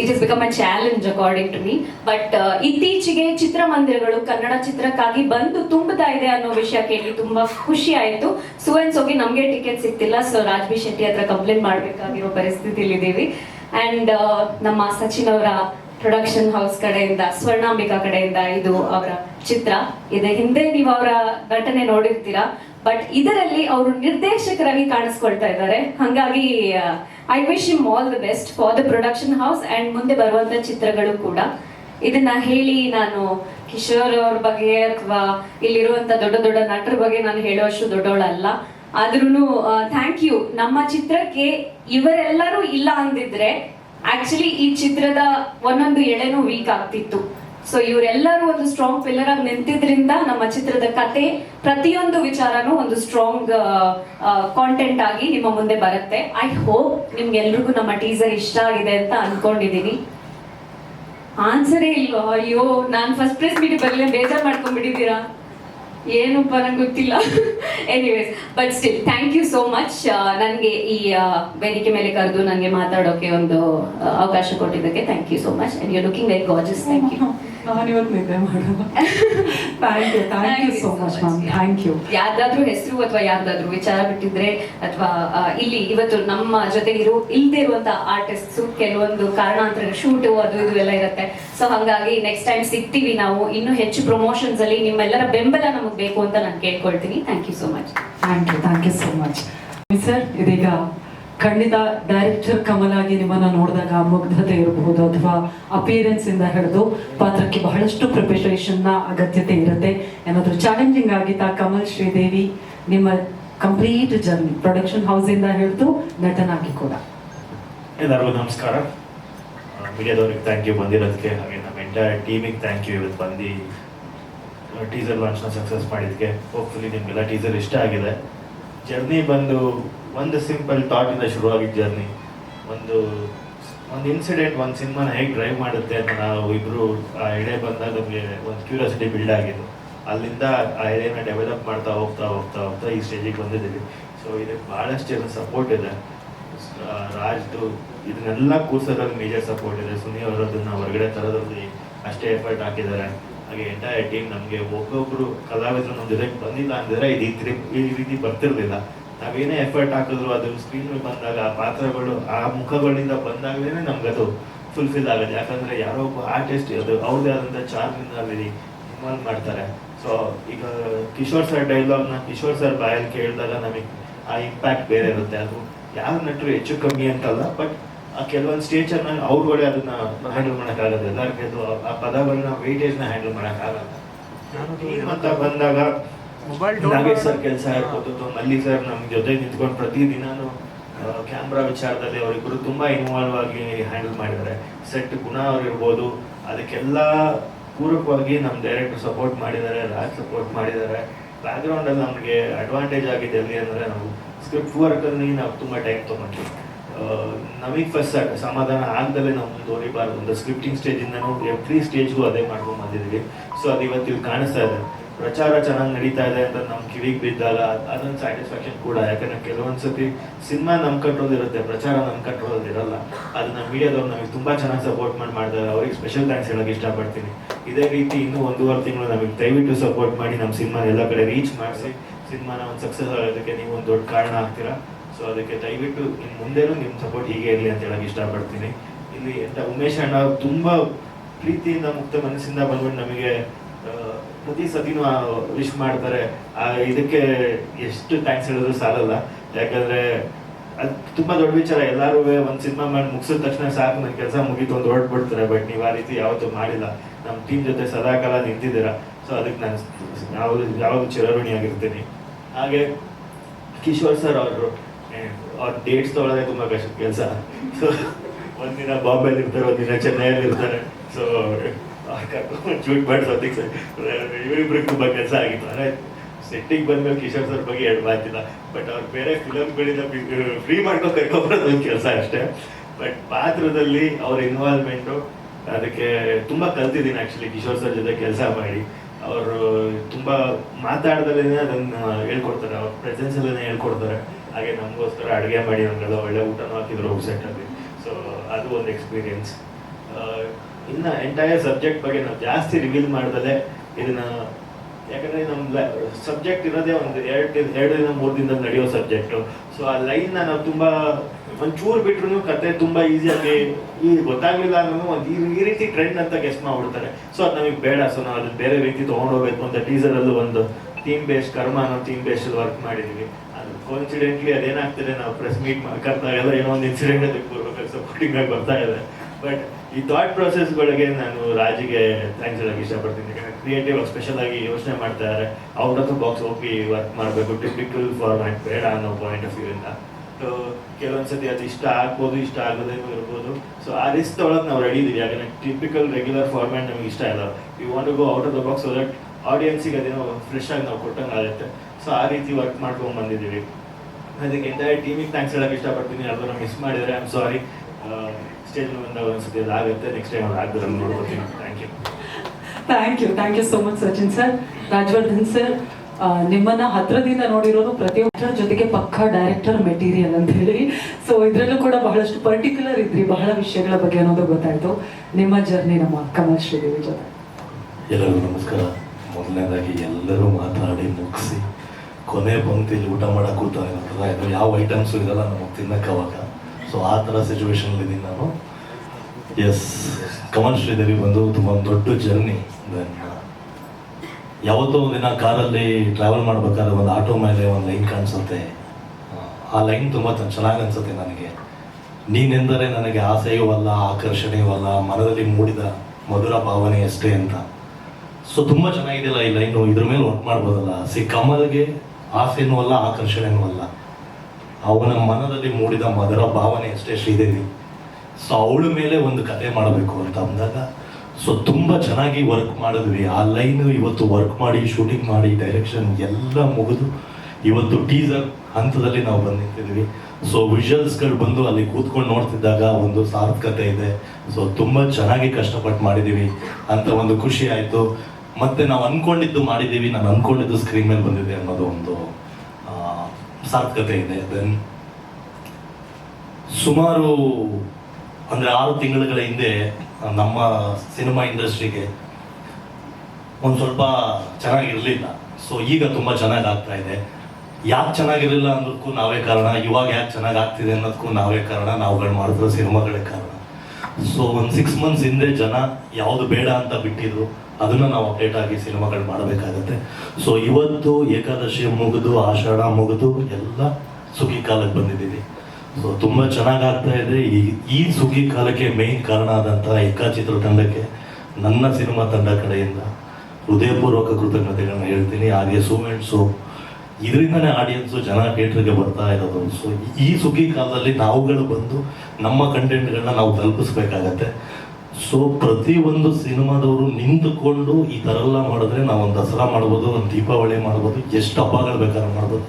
Speaker 2: it is become a challenge according to me but ಇತ್ತೀಚೆಗೆ ಚಿತ್ರಮಂದಿರಗಳು ಕನ್ನಡ ಚಿತ್ರಕ್ಕಾಗಿ ಬಂದು ತುಂಬುತ್ತಾ ಇದೆ ಅನ್ನೋ ವಿಷಯ ಕೇಳಿ ತುಂಬಾ ಖುಷಿ ಆಯ್ತು. ಸುವೆನ್ಸ್ ಹೋಗಿ ನಮ್ಗೆ ಟಿಕೆಟ್ ಸಿಗ್ತಿಲ್ಲ. ಸೊ ರಾಜ್ಬಿ ಶೆಟ್ಟಿ ಹತ್ರ ಕಂಪ್ಲೇಂಟ್ ಮಾಡ್ಬೇಕಾಗಿರೋ ಪರಿಸ್ಥಿತಿಯಲ್ಲಿ ಇದ್ದೀವಿ ಅಂಡ್ ನಮ್ಮ ಸಚಿನ್ ಅವರ ಪ್ರೊಡಕ್ಷನ್ ಹೌಸ್ ಕಡೆಯಿಂದ, ಸ್ವರ್ಣಾಂಬಿಕಾ ಕಡೆಯಿಂದ ಇದು ಅವರ ಚಿತ್ರ. ಇದೆ ಹಿಂದೆ ನೀವು ಅವರ ಘಟನೆ ನೋಡಿರ್ತೀರಾ. ಬಟ್ ಇದರಲ್ಲಿ ಅವರು ನಿರ್ದೇಶಕರಾಗಿ ಕಾಣಿಸ್ಕೊಳ್ತಾ ಇದ್ದಾರೆ. ಹಾಗಾಗಿ I wish him all the best for the production house and ಮುಂದೆ ಬರುವಂಥ ಚಿತ್ರಗಳು ಕೂಡ. ಇದನ್ನ ಹೇಳಿ ನಾನು ಕಿಶೋರ್ ಅವ್ರ ಬಗ್ಗೆ ಅಥವಾ ಇಲ್ಲಿರುವಂತ ದೊಡ್ಡ ದೊಡ್ಡ ನಟರ ಬಗ್ಗೆ ನಾನು ಹೇಳುವಷ್ಟು ದೊಡ್ಡವಳಲ್ಲ. ಆದ್ರೂ ಥ್ಯಾಂಕ್ ಯು ನಮ್ಮ ಚಿತ್ರಕ್ಕೆ ಇವರೆಲ್ಲರೂ ಇಲ್ಲ ಅಂದಿದ್ರೆ ಆಕ್ಚುಲಿ ಈ ಚಿತ್ರದ ಒಂದೊಂದು ಎಳೆನೂ ವೀಕ್ ಆಗ್ತಿತ್ತು. ಸೊ ಇವರೆಲ್ಲರೂ ಒಂದು ಸ್ಟ್ರಾಂಗ್ ಪಿಲ್ಲರ್ ಆಗಿ ನಿಂತಿದ್ರಿಂದ ನಮ್ಮ ಚಿತ್ರದ ಕತೆ ಪ್ರತಿಯೊಂದು ವಿಚಾರನೂ ಒಂದು ಸ್ಟ್ರಾಂಗ್ ಕಾಂಟೆಂಟ್ ಆಗಿ ನಿಮ್ಮ ಮುಂದೆ ಬರುತ್ತೆ. ಐ ಹೋಪ್ ನಿಮ್ಗೆಲ್ರಿಗೂ ನಮ್ಮ ಟೀಸರ್ ಇಷ್ಟ ಆಗಿದೆ ಅಂತ ಅನ್ಕೊಂಡಿದೀನಿ. ಆನ್ಸರೇ ಇಲ್ವಾ? ಅಯ್ಯೋ, ನಾನು ಫಸ್ಟ್ ಪ್ರೈಸ್ ಮೀಟಿಂಗ್ ಬರಲೇ ಬೇಜಾರು ಮಾಡ್ಕೊಂಡ್ಬಿಟ್ಟಿದ್ದೀರಾ? ಏನಪ್ಪ ನಂಗೆ ಗೊತ್ತಿಲ್ಲ. Anyways but still thank you so much ನನಗೆ ಈ ವೇದಿಕೆ ಮೇಲೆ ಕರೆದು ನನಗೆ ಮಾತಾಡೋಕೆ ಒಂದು ಅವಕಾಶ ಕೊಟ್ಟಿದ್ದಕ್ಕೆ thank you so much and you looking very gorgeous thank you
Speaker 1: ನಾನು ಇವತ್ತು ನಿದ್ದೆ ಮಾಡೋಣ. Thank you thank you so much ma'am thank you
Speaker 2: ಯಾರ್ದಾದ್ರೂ ಹೆಸರು ಅಥವಾ ಯಾರ್ದಾದ್ರೂ ವಿಚಾರ ಬಿಟ್ಟಿದ್ರೆ ಅಥವಾ ಇಲ್ಲಿ ಇವತ್ತು ನಮ್ಮ ಜೊತೆ ಇರೋ ಇಲ್ದೇ ಇರುವಂತ ಆರ್ಟಿಸ್ಟ್ಸ್ ಕೆಲವೊಂದು ಕಾರಣಾಂತರ ಶೂಟ್ ಅದು ಇದು ಎಲ್ಲ ಇರುತ್ತೆ. ಸೊ ಹಾಗಾಗಿ ನೆಕ್ಸ್ಟ್ ಟೈಮ್ ಸಿಗ್ತೀವಿ ನಾವು. ಇನ್ನೂ ಹೆಚ್ಚು ಪ್ರಮೋಷನ್ಸ್ ಅಲ್ಲಿ ನಿಮ್ಮೆಲ್ಲರ ಬೆಂಬಲ ನಮಗೆ ಬೇಕು ಅಂತ ನಾನು ಕೇಳ್ಕೊಳ್ತೀನಿ. Thank you so much
Speaker 1: thank you thank you so much sir ಇದೀಗ ಖಂಡಿತ ಡೈರೆಕ್ಟರ್ ಕಮಲಾಗಿ ನಿಮ್ಮನ್ನು ನೋಡಿದಾಗ ಮುಗ್ಧತೆ ಇರಬಹುದು ಅಥವಾ ಅಪಿಯರೆನ್ಸ್ ಇಂದ ಹಿಡಿದು ಪಾತ್ರಕ್ಕೆ ಬಹಳಷ್ಟು ಪ್ರಿಪರೇಷನ್ನ ಅಗತ್ಯತೆ ಇರುತ್ತೆ ಏನಾದರೂ ಚಾಲೆಂಜಿಂಗ್ ಆಗಿತ್ತಾ ಕಮಲ್ ಶ್ರೀದೇವಿ ನಿಮ್ಮ ಕಂಪ್ಲೀಟ್ ಜರ್ನಿ ಪ್ರೊಡಕ್ಷನ್ ಇಂದ ಹಿಡಿದು ನಟನಾಗಿ ಕೂಡ.
Speaker 3: ಎಲ್ಲರಿಗೂ ನಮಸ್ಕಾರ. ಮೀಡಿಯಾದವ್ರಿಗೆ ಥ್ಯಾಂಕ್ ಯು ಬಂದಿರೋದಕ್ಕೆ ಹಾಗೆ ನಮ್ಮ ಎಂಟೈರ್ ಟೀಮಿಗೆ ಥ್ಯಾಂಕ್ ಯು ಇವತ್ತು ಬಂದು ಟೀಸರ್ ಲಾಂಚ್ನ ಸಕ್ಸಸ್ ಮಾಡಿದ್ದಕ್ಕೆ. ಹೋಪ್ಫುಲಿ ನಿಮಗೆಲ್ಲ ಟೀಸರ್ ಇಷ್ಟ ಆಗಿದೆ. ಜರ್ನಿ ಬಂದು ಒಂದು ಸಿಂಪಲ್ ಥಾಟಿಂದ ಶುರುವಾಗಿದ್ದ ಜರ್ನಿ ಒಂದು ಒಂದು ಇನ್ಸಿಡೆಂಟ್ ಒಂದು ಸಿನಿಮಾನ ಹೇಗೆ ಡ್ರೈವ್ ಮಾಡುತ್ತೆ ಅಂತ ನಾವು ಇಬ್ಬರು ಆ ಎಡೆ ಬಂದಾಗ ನಮಗೆ ಒಂದು ಕ್ಯೂರಿಯಾಸಿಟಿ ಬಿಲ್ಡ್ ಆಗಿದೆ ಅಲ್ಲಿಂದ ಆ ಏರಿಯಾನ ಡೆವಲಪ್ ಮಾಡ್ತಾ ಹೋಗ್ತಾ ಹೋಗ್ತಾ ಹೋಗ್ತಾ ಈ ಸ್ಟೇಜಿಗೆ ಬಂದಿದ್ದೀವಿ. ಸೊ ಇದಕ್ಕೆ ಭಾಳಷ್ಟು ಜನ ಸಪೋರ್ಟ್ ಇದೆ. ರಾಜ್ದು ಇದನ್ನೆಲ್ಲ ಕೂರ್ಸೋದ್ರಲ್ಲಿ ಮೇಜರ್ ಸಪೋರ್ಟ್ ಇದೆ. ಸುನಿ ಅವರು ಅದನ್ನ ಹೊರಗಡೆ ತರೋದ್ರಲ್ಲಿ ಅಷ್ಟೇ ಎಫರ್ಟ್ ಹಾಕಿದ್ದಾರೆ. ಹಾಗೆ ಎಂಟೈರ್ ಟೀಮ್ ನಮಗೆ ಒಬ್ಬೊಬ್ಬರು ಕಲಾವಿದರು ನಮ್ಮ ಜೊತೆಗೆ ಬಂದಿಲ್ಲ ಅಂದ್ರೆ ಇದು ಈ ರೀತಿ ಬರ್ತಿರ್ಲಿಲ್ಲ. ನಾವೇನೇ ಎಫರ್ಟ್ ಹಾಕಿದ್ರು ಅದು ಸ್ಕ್ರೀನ್ ಬಂದಾಗ ಆ ಪಾತ್ರಗಳು ಆ ಮುಖಗಳಿಂದ ಬಂದಾಗಲೇ ನಮ್ಗೆ ಅದು ಫುಲ್ಫಿಲ್ ಆಗುತ್ತೆ. ಯಾಕಂದ್ರೆ ಯಾರೋ ಒಬ್ಬ ಆರ್ಟಿಸ್ಟ್ ಅದು ಅವ್ರದೇ ಆದಂಥ ಚಾರ್ಮಿಂದ ಅಲ್ಲಿ ಇನ್ವಾಲ್ವ್ ಮಾಡ್ತಾರೆ. ಸೊ ಈಗ ಕಿಶೋರ್ ಸರ್ ಡೈಲಾಗ್ನ ಕಿಶೋರ್ ಸರ್ ಬಾಯಲ್ಲಿ ಕೇಳಿದಾಗ ನಮಗೆ ಆ ಇಂಪ್ಯಾಕ್ಟ್ ಬೇರೆ ಇರುತ್ತೆ. ಅದು ಯಾರು ನಟರು ಹೆಚ್ಚು ಕಮ್ಮಿ ಅಂತಲ್ಲ ಬಟ್ ಆ ಕೆಲವೊಂದು ಸ್ಟೇಜನ್ನ ಅವ್ರುಗಳೇ ಅದನ್ನ ಹ್ಯಾಂಡಲ್ ಮಾಡೋಕ್ಕಾಗಲ್ಲ. ಎಲ್ಲರಿಗೂ ಅದು ಆ- ಪದಗಳನ್ನ ವೆಯ್ಟೇಜ್ನ ಹ್ಯಾಂಡಲ್ ಮಾಡೋಕ್ಕಾಗಲ್ಲ. ಆಗಲ್ಲ ಅಂತ ಬಂದಾಗ ನಾಗೇಶ್ ಸರ್ ಕೆಲಸ ಹೇಳ್ಕೊತಿತ್ತು ಮಲ್ಲಿ ಸರ್ ನಮ್ ಜೊತೆ ನಿಂತ್ಕೊಂಡು ಪ್ರತಿದಿನಾನು ಕ್ಯಾಮ್ರಾ ವಿಚಾರದಲ್ಲಿ ಅವರಿಬ್ಬರು ತುಂಬಾ ಇನ್ವಾಲ್ವ್ ಆಗಿ ಹ್ಯಾಂಡಲ್ ಮಾಡಿದ್ದಾರೆ. ಸೆಟ್ ಗುಣ ಅವ್ರಿರ್ಬೋದು. ಅದಕ್ಕೆಲ್ಲ ಪೂರಕವಾಗಿ ನಮ್ಮ ಡೈರೆಕ್ಟರ್ ಸಪೋರ್ಟ್ ಮಾಡಿದ್ದಾರೆ ರಾಜ್ ಸಪೋರ್ಟ್ ಮಾಡಿದ್ದಾರೆ. ಬ್ಯಾಕ್ಗ್ರೌಂಡ್ ಅಲ್ಲಿ ನಮಗೆ ಅಡ್ವಾಂಟೇಜ್ ಆಗಿದೆ ಎಲ್ಲಿ ಅಂದ್ರೆ ನಾವು ಸ್ಕ್ರಿಪ್ಟ್ ವರ್ಕ್ ಅಲ್ಲಿ ನಾವು ತುಂಬಾ ಟೈಮ್ ತಗೊಂಡ್ವಿ. ನಮಗೆ ಫಸ್ಟ್ ಸಮಾಧಾನ ಆಗ್ದಲೇ ನಾವು ಮುಂದುವರಿಬಾರ್ದು. ಒಂದು ಸ್ಕ್ರಿಪ್ಟಿಂಗ್ ಸ್ಟೇಜ್ ನೋಡಿ ಎವ್ರಿ ಸ್ಟೇಜ್ಗೂ ಅದೇ ಮಾಡ್ಕೊಂಡು ಬಂದಿದ್ದೀವಿ ಸೊ ಅದು ಇವತ್ತು ಇಲ್ಲಿ ಕಾಣಿಸ್ತಾ ಇದೆ. ಪ್ರಚಾರ ಚೆನ್ನಾಗಿ ನಡೀತಾ ಇದೆ ಅಂತ ನಮ್ ಕಿವಿಗೆ ಬಿದ್ದಲ್ಲ ಅದ್- ಅದೊಂದು ಸ್ಯಾಟಿಸ್ಫ್ಯಾಕ್ಷನ್ ಕೂಡ. ಯಾಕಂದ್ರೆ ಕೆಲವೊಂದ್ಸತಿ ಸಿನಿಮಾ ನಮ್ ಕಂಟ್ರೋಲ್ ಇರುತ್ತೆ, ಪ್ರಚಾರ ನಮ್ ಕಂಟ್ರೋಲ್ ಇರಲ್ಲ. ಅದನ್ನ ಮೀಡಿಯಾದವ್ರು ನಮಗೆ ತುಂಬಾ ಚೆನ್ನಾಗಿ ಸಪೋರ್ಟ್ ಮಾಡಿ ಮಾಡಿದ್ದಾರೆ ಅವ್ರಿಗೆ ಸ್ಪೆಷಲ್ ಥ್ಯಾಂಕ್ಸ್ ಹೇಳಕ್ ಇಷ್ಟಪಡ್ತೀನಿ. ಇದೇ ರೀತಿ ಇನ್ನೂ ಒಂದೂವರೆ ತಿಂಗಳು ನಮಗೆ ದಯವಿಟ್ಟು ಸಪೋರ್ಟ್ ಮಾಡಿ ನಮ್ಮ ಸಿನಿಮಾನ ಎಲ್ಲ ಕಡೆ ರೀಚ್ ಮಾಡಿಸಿ, ಸಿನಿಮಾನ ಒಂದು ಸಕ್ಸಸ್ ಆಗೋದಕ್ಕೆ ನೀವು ಒಂದು ದೊಡ್ಡ ಕಾರಣ ಆಗ್ತೀರಾ? ಸೊ ಅದಕ್ಕೆ ದಯವಿಟ್ಟು ಇನ್ನು ಮುಂದೆನೂ ನಿಮ್ಮ ಸಪೋರ್ಟ್ ಹೀಗೆ ಇರಲಿ ಅಂತ ಹೇಳಕ್ ಇಷ್ಟಪಡ್ತೀನಿ. ಇಲ್ಲಿ ಎಂತ ಉಮೇಶ್ ಅಣ್ಣ ತುಂಬಾ ಪ್ರೀತಿಯಿಂದ ಮುಕ್ತ ಮನಸ್ಸಿಂದ ಬಂದ್ಬಿಟ್ಟು ನಮಗೆ ಪ್ರತಿ ಸತಿನೂ ವಿಶ್ ಮಾಡ್ತಾರೆ. ಇದಕ್ಕೆ ಎಷ್ಟು ಥ್ಯಾಂಕ್ಸ್ ಹೇಳಿದ್ರು ಸಾಲಲ್ಲ. ಯಾಕಂದ್ರೆ, ಅದು ತುಂಬಾ ದೊಡ್ಡ ವಿಚಾರ. ಎಲ್ಲಾರು ಒಂದ್ ಸಿನಿಮಾ ಮಾಡಿ ಮುಗಿಸಿದ ತಕ್ಷಣ ಸಾಕು ನನ್ನ ಕೆಲಸ ಮುಗೀತು ಒಂದು ಹೊರಟ್ಬಿಡ್ತಾರೆ. ಬಟ್ ನೀವು ಆ ರೀತಿ ಯಾವತ್ತೂ ಮಾಡಿಲ್ಲ. ನಮ್ಮ ಟೀಮ್ ಜೊತೆ ಸದಾಕಾಲ ನಿಂತಿದ್ದೀರಾ? ಸೊ ಅದಕ್ಕೆ ನಾನು ಯಾವುದು ಚಿರಋಣಿ ಚಿರಋಣಿಯಾಗಿರ್ತೀನಿ ಹಾಗೆ, ಕಿಶೋರ್ ಸರ್ ಅವರು ಅವ್ರ ಡೇಟ್ಸ್ ತೊಗೊಳೋದೇ ತುಂಬಾ ಕಷ್ಟ, ಕೆಲಸ. ಸೊ ಒಂದಿನ ಬಾಂಬೆಲಿ ಇರ್ತಾರೆ ಒಂದಿನ ಚೆನ್ನೈಯಲ್ಲಿ ಇರ್ತಾರೆ ಸೊ ಶೂಟ್ ಮಾಡಿ ಸದ್ಯಕ್ಕೆ ಇವರಿಬ್ರಿಗೆ ತುಂಬ ಕೆಲಸ ಆಗಿತ್ತು. ಅಂದರೆ ಸೆಟ್ಟಿಗೆ ಬಂದಮೇಲೆ ಕಿಶೋರ್ ಸರ್ ಬಗ್ಗೆ ಎರಡು ಮಾತಿಲ್ಲ. ಬಟ್ ಅವ್ರು ಬೇರೆ ಫಿಲಮ್ಗಳಿಂದ ಫ್ರೀ ಮಾಡ್ಕೊಂಡು ಕರ್ಕೊಂಡ್ಬರೋದು ಒಂದು ಕೆಲಸ ಅಷ್ಟೇ. ಬಟ್ ಪಾತ್ರದಲ್ಲಿ ಅವ್ರ ಇನ್ವಾಲ್ವ್ಮೆಂಟು ಅದಕ್ಕೆ ತುಂಬ ಕಲ್ತಿದ್ದೀನಿ ಆ್ಯಕ್ಚುಲಿ ಕಿಶೋರ್ ಸರ್ ಜೊತೆ ಕೆಲಸ ಮಾಡಿ. ಅವರು ತುಂಬ ಮಾತಾಡ್ದಲೇ ಅದನ್ನು ಹೇಳ್ಕೊಡ್ತಾರೆ. ಅವ್ರ ಪ್ರೆಸೆನ್ಸ್ ಅಲ್ಲೇ ಹೇಳ್ಕೊಡ್ತಾರೆ. ಹಾಗೆ ನಮಗೋಸ್ಕರ ಅಡುಗೆ ಮಾಡಿ ನಮಗೆಲ್ಲ ಒಳ್ಳೆ ಊಟನೂ ಹಾಕಿದ್ರು ಸೆಟ್ ಅಲ್ಲಿ. ಸೊ ಅದು ಒಂದು ಎಕ್ಸ್ಪೀರಿಯನ್ಸ್ ಇನ್ನ ಎಂಟೈರ್ ಸಬ್ಜೆಕ್ಟ್ ಬಗ್ಗೆ ನಾವು ಜಾಸ್ತಿ ರಿವೀಲ್ ಮಾಡ್ದಲೆ ಇದನ್ನ, ಯಾಕಂದ್ರೆ ನಮ್ಮ ಸಬ್ಜೆಕ್ಟ್ ಇರೋದೇ ಒಂದು ಎರಡು ಎರಡರಿಂದ ಮೂರು ದಿನದಲ್ಲಿ ನಡೆಯೋ ಸಬ್ಜೆಕ್ಟ್ ಸೊ ಆ ಲೈನ್ ನಾವು ತುಂಬಾ ಒಂಚೂರು ಬಿಟ್ರು ಕತೆ ತುಂಬಾ ಈಸಿಯಾಗಿ ಈ ಗೊತ್ತಾಗ್ಲಿಲ್ಲ ಅನ್ನೋ ಒಂದು ಈ ರೀತಿ ಟ್ರೆಂಡ್ ಅಂತ ಗೆಸ್ಟ್ ಮಾಡ್ಬಿಡ್ತಾರೆ. ಸೊ ಅದು ನಮಗೆ ಬೇಡ. ಸೊ ನಾವು ಅದನ್ನ ಬೇರೆ ರೀತಿ ತಗೊಂಡೋಗ್ಬೇಕು ಅಂತ ಟೀಸರ್ ಅಲ್ಲೂ ಒಂದು ಥೀಮ್ ಬೇಸ್ಡ್ ಕರ್ಮ ಅನ್ನೋ ಥೀಮ್ ಬೇಸ್ಡ್ ವರ್ಕ್ ಮಾಡಿದ್ವಿ. ಅದು ಕೋಇನ್ಸಿಡೆಂಟ್ಲಿ ಅದೇನಾಗ್ತದೆ, ನಾವು ಪ್ರೆಸ್ ಮೀಟ್ ಮಾಡ್ಕರ್ತಾಗೆಲ್ಲ ಏನೋ ಒಂದು ಇನ್ಸಿಡೆಂಟ್ ಅದಕ್ಕೆ ಬರ್ಬೇಕಾದ್ರೆ ಸಪೋರ್ಟಿಂಗ್ ಆಗಿ ಬರ್ತಾ ಇದೆ. ಬಟ್ ಈ ಥಾಟ್ ಪ್ರೊಸೆಸ್ಗಳಿಗೆ ನಾನು ರಾಜಿಗೆ ಥ್ಯಾಂಕ್ಸ್ ಹೇಳಕ್ಕೆ ಇಷ್ಟಪಡ್ತೀನಿ. ಯಾಕಂದ್ರೆ ಕ್ರಿಯೇಟಿವ್ ಸ್ಪೆಷಲ್ ಆಗಿ ಯೋಚನೆ ಮಾಡ್ತಾ ಇದ್ದಾರೆ ಔಟ್ ಆಫ್ ದ ಬಾಕ್ಸ್ ಹೋಗಿ ವರ್ಕ್ ಮಾಡಬೇಕು. ಟಿಪಿಕಲ್ ಫಾರ್ಮ್ಯಾಟ್ ಬೇಡ ಅನ್ನೋ ಪಾಯಿಂಟ್ ಆಫ್ ವ್ಯೂ ಇಂದ. ಸೊ ಕೆಲವೊಂದ್ಸತಿ ಅದು ಇಷ್ಟ ಆಗ್ಬೋದು, ಇಷ್ಟ ಆಗೋದೇ ಇರ್ಬೋದು. ಸೊ ಆ ರಿಸ್ಕ್ ತೊಗೊಳಕ್ ನಾವು ರೆಡಿ ಇದೀವಿ. ಯಾಕಂದ್ರೆ ಟಿಪಿಕಲ್ ರೆಗ್ಯುಲರ್ ಫಾರ್ಮ್ಯಾಟ್ ನಮಗೆ ಇಷ್ಟ ಇಲ್ಲ. You want go out of the box so that ಆಡಿಯನ್ಸಿಗೆ ಅದೇನೋ ಫ್ರೆಶ್ ಆಗಿ ನಾವು ಕೊಟ್ಟಂಗೆ ಆಗುತ್ತೆ. ಸೊ ಆ ರೀತಿ ವರ್ಕ್ ಮಾಡ್ಕೊಂಡು ಬಂದಿದ್ದೀವಿ. ಅದಕ್ಕೆ ಎಂಟೈರ್ ಟೀಮಿಗೆ ಥ್ಯಾಂಕ್ಸ್ ಹೇಳಕ್ಕೆ ಇಷ್ಟಪಡ್ತೀನಿ. ಯಾರು ಮಿಸ್ ಮಾಡಿದರೆ I am sorry stage next time ಅದು ನೋಡ್ಕೊತೀನಿ. Thank you
Speaker 1: thank you thank you so much Sachin sir Rajavardhan sir ನಿಮ್ಮನ್ನ ಹತ್ರದಿಂದ ನೋಡಿರೋದು ಪ್ರತಿಯೊಬ್ಬರ ಜೊತೆಗೆ ಪಕ್ಕಾ ಡೈರೆಕ್ಟರ್ ಮೆಟೀರಿಯಲ್ ಅಂತ ಹೇಳಿ. ಸೊ ಇದರಲ್ಲೂ ಕೂಡ ಬಹಳಷ್ಟು ಪರ್ಟಿಕ್ಯುಲರ್ ಇದ್ರಿ ಬಹಳ ವಿಷಯಗಳ ಬಗ್ಗೆ ಅನ್ನೋದು ಗೊತ್ತಾಯ್ತು. ನಿಮ್ಮ ಜರ್ನಿ ನಮ್ಮ ಕಮಲ್ ಶ್ರೀದೇವಿ ಜೊತೆ.
Speaker 4: ಎಲ್ಲರಿಗೂ ನಮಸ್ಕಾರ. ಮೊದಲನೇದಾಗಿ ಎಲ್ಲರೂ ಮಾತಾಡಿ ಮುಗಿಸಿ. ಕೊನೆ ಪಂಕ್ತಿಲಿ ಊಟ ಮಾಡಕ್ಕೆ ಕೂತಾನೆ. ಯಾವ ಐಟಮ್ಸು ಇರಲ್ಲ ನಮಗೆ ತಿನ್ನಕ್ಕೆ ಅವಾಗ ಸೊ ಆ ಥರ ಸಿಚುವೇಶನ್ ಇದ್ದೀನಿ ನಾನು. ಎಸ್ ಕಮಲ್ ಶ್ರೀದೇವಿ ಬಂದು ತುಂಬ ದೊಡ್ಡ ಜರ್ನಿ ಯಾವತ್ತೋ ಒಂದಿನ ಕಾರಲ್ಲಿ ಟ್ರಾವೆಲ್ ಮಾಡ್ಬೇಕಾದ್ರೆ ಒಂದು ಆಟೋ ಮೇಲೆ ಒಂದು ಲೈನ್ ಕಾಣಿಸುತ್ತೆ. ಆ ಲೈನ್ ತುಂಬ ಚೆನ್ನಾಗಿ ಅನ್ಸುತ್ತೆ ನನಗೆ. ನೀನೆಂದರೆ ನನಗೆ ಆಸೆಯೂ ಅಲ್ಲ, ಆಕರ್ಷಣೆಯೂ ಅಲ್ಲ, ಮನದಲ್ಲಿ ಮೂಡಿದ ಮಧುರ ಭಾವನೆ ಅಷ್ಟೇ ಅಂತ. ಸೊ ತುಂಬ ಚೆನ್ನಾಗಿದೆಯಲ್ಲ ಈ ಲೈನು ಇದ್ರ ಮೇಲೆ ವರ್ಕ್ ಮಾಡ್ಬೋದಲ್ಲ. ಸಿ ಕಮಲ್ಗೆ ಆಸೆನೂ ಅಲ್ಲ, ಆಕರ್ಷಣೆನೂ ಅಲ್ಲ. ಅವನ ಮನದಲ್ಲಿ ಮೂಡಿದ ಮಧುರ ಭಾವನೆ ಅಷ್ಟೇ ಶ್ರೀದೇವಿ. ಸೊ ಅವಳ ಮೇಲೆ ಒಂದು ಕತೆ ಮಾಡಬೇಕು ಅಂತ ಅಂದಾಗ ಸೊ ತುಂಬ ಚೆನ್ನಾಗಿ ವರ್ಕ್ ಮಾಡಿದ್ವಿ. ಆ ಲೈನ್ ಇವತ್ತು ವರ್ಕ್ ಮಾಡಿ ಶೂಟಿಂಗ್ ಮಾಡಿ ಡೈರೆಕ್ಷನ್ ಎಲ್ಲ ಮುಗಿದು, ಇವತ್ತು ಟೀಸರ್ ಹಂತದಲ್ಲಿ ನಾವು ಬಂದು ನಿಂತಿದ್ವಿ ಸೊ ವಿಜುವಲ್ಸ್ಗಳು ಬಂದು ಅಲ್ಲಿ ಕೂತ್ಕೊಂಡು ನೋಡ್ತಿದ್ದಾಗ ಒಂದು ಸಾರ್ಥಕತೆ ಇದೆ. ಸೊ ತುಂಬ ಚೆನ್ನಾಗಿ ಕಷ್ಟಪಟ್ಟು ಮಾಡಿದ್ದೀವಿ ಅಂತ ಒಂದು ಖುಷಿ ಆಯಿತು. ಮತ್ತೆ ನಾವು ಅನ್ಕೊಂಡಿದ್ದು ಮಾಡಿದ್ದೀವಿ. ನಾನು ಅನ್ಕೊಂಡಿದ್ದು ಸ್ಕ್ರೀನ್ ಮೇಲೆ ಬಂದಿದೆ ಅನ್ನೋದು ಒಂದು ಸಾರ್ಥಕತೆ ಇದೆ. ದೆನ್ ಸುಮಾರು ಅಂದರೆ ಆರು ತಿಂಗಳುಗಳ ಹಿಂದೆ ನಮ್ಮ ಸಿನಿಮಾ ಇಂಡಸ್ಟ್ರಿಗೆ ಒಂದು ಸ್ವಲ್ಪ ಚೆನ್ನಾಗಿರಲಿಲ್ಲ. ಸೊ ಈಗ ತುಂಬ ಚೆನ್ನಾಗಿ ಆಗ್ತಾ ಇದೆ. ಯಾಕೆ ಚೆನ್ನಾಗಿರಲಿಲ್ಲ ಅನ್ನೋದಕ್ಕೂ ನಾವೇ ಕಾರಣ. ಇವಾಗ ಯಾಕೆ ಚೆನ್ನಾಗಿ ಆಗ್ತಿದೆ ಅನ್ನೋದಕ್ಕೂ ನಾವೇ ಕಾರಣ. ನಾವುಗಳು ಮಾಡಿದ್ರು ಸಿನಿಮಾಗಳೇ ಕಾರಣ. ಸೊ ಒಂದು ಸಿಕ್ಸ್ ಮಂತ್ಸ್ ಹಿಂದೆ ಜನ ಯಾವುದು ಬೇಡ ಅಂತ ಬಿಟ್ಟಿದ್ರು, ಅದನ್ನು ನಾವು ಅಪ್ಡೇಟ್ ಆಗಿ ಸಿನಿಮಾಗಳು ಮಾಡಬೇಕಾಗತ್ತೆ. ಸೊ ಇವತ್ತು ಏಕಾದಶಿ ಮುಗಿದು, ಆಷಾಢ ಮುಗಿದು, ಎಲ್ಲ ಸುಗ್ಗಿ ಕಾಲಕ್ಕೆ ಬಂದಿದ್ದೀವಿ. ಸೊ ತುಂಬ ಚೆನ್ನಾಗಿ ಇದೆ. ಈ ಈ ಸುಗ್ಗಿ ಕಾಲಕ್ಕೆ ಮೇನ್ ಕಾರಣ ಆದಂತಹ ಏಕಾ ಚಿತ್ರತಂಡಕ್ಕೆ ನನ್ನ ಸಿನಿಮಾ ತಂಡ ಕಡೆಯಿಂದ ಹೃದಯಪೂರ್ವಕ ಕೃತಜ್ಞತೆಗಳನ್ನ ಹೇಳ್ತೀನಿ. ಹಾಗೆ ಸೋ ಆ್ಯಂಡ್ ಸೋ ಇದರಿಂದನೇ ಆಡಿಯನ್ಸು ಜನ ಥಿಯೇಟ್ರಿಗೆ ಬರ್ತಾ ಇರೋದು. ಸೊ ಈ ಸುಗ್ಗಿ ಕಾಲದಲ್ಲಿ ನಾವುಗಳು ಬಂದು ನಮ್ಮ ಕಂಟೆಂಟ್ಗಳನ್ನ ನಾವು ತಲುಪಿಸ್ಬೇಕಾಗತ್ತೆ. ಸೊ ಪ್ರತಿಯೊಂದು ಸಿನಿಮಾದವರು ನಿಂತುಕೊಂಡು ಈ ಥರ ಎಲ್ಲ ಮಾಡಿದ್ರೆ ನಾವು ಒಂದು ದಸರಾ ಮಾಡ್ಬೋದು, ಒಂದು ದೀಪಾವಳಿ ಮಾಡ್ಬೋದು, ಎಷ್ಟು ಹಬ್ಬಗಳು ಬೇಕಾದ್ರೆ ಮಾಡ್ಬೋದು.